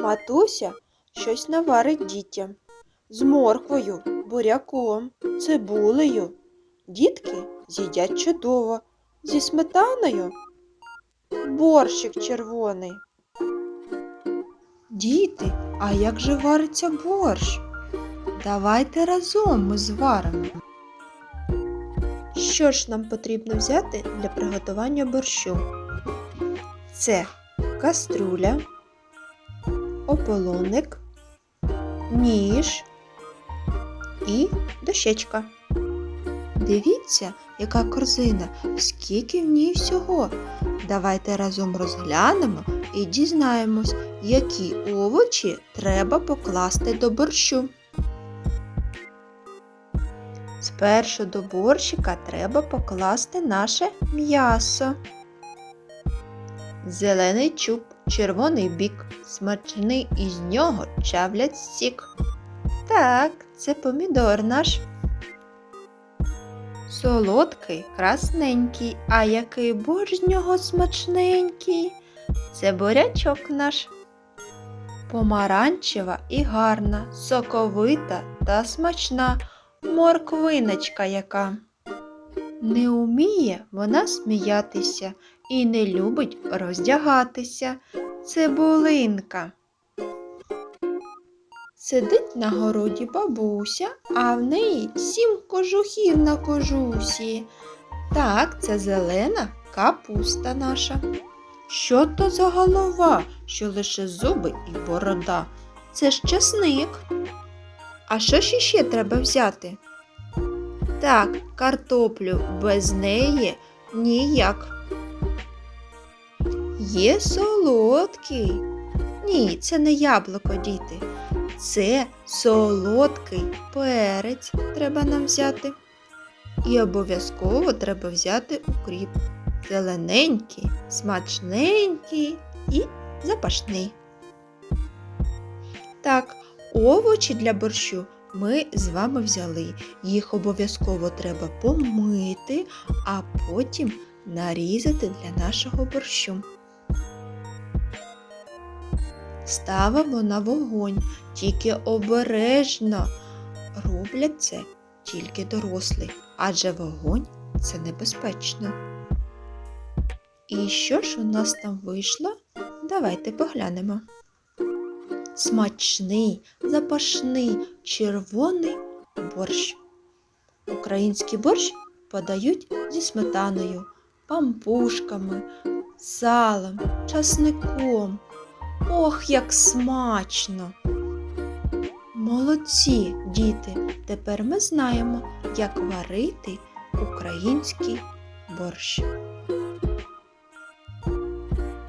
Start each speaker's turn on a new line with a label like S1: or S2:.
S1: Матуся щось наварить дітям з морквою, буряком, цибулею. Дітки з'їдять чудово, зі сметаною. Борщик червоний. Діти, а як же вариться борщ? Давайте разом ми зваримо. Що ж нам потрібно взяти для приготування борщу? Це каструля, ополоник, ніж і дощечка. Дивіться, яка корзина, скільки в ній всього. Давайте разом розглянемо і дізнаємось, які овочі треба покласти до борщу. Спершу до борщика треба покласти наше м'ясо. Зелений чуб, червоний бік, смачний із нього чавлять сік. Так, це помідор наш. Солодкий, красненький, а який борщ з нього смачненький. Це бурячок наш. Помаранчева і гарна, соковита та смачна морквиночка яка. Не уміє вона сміятися і не любить роздягатися. Цибулинка. Сидить на городі бабуся, а в неї сім кожухів на кожусі. Так, це зелена капуста наша. Що то за голова, що лише зуби і борода? Це ж часник. А що ж іще треба взяти? Так, картоплю без неї ніяк. Є солодкий. Ні, це не яблуко, діти. Це солодкий перець треба нам взяти. І обов'язково треба взяти укріп. Зелененький, смачненький і запашний. Так, овочі для борщу ми з вами взяли. Їх обов'язково треба помити, а потім нарізати для нашого борщу. Ставимо на вогонь, тільки обережно. Роблять це тільки дорослі, адже вогонь це небезпечно. І що ж у нас там вийшло? Давайте поглянемо. Смачний, запашний, червоний борщ. Український борщ подають зі сметаною, пампушками, салом, часником. Ох, як смачно! Молодці, діти! Тепер ми знаємо, як варити український борщ.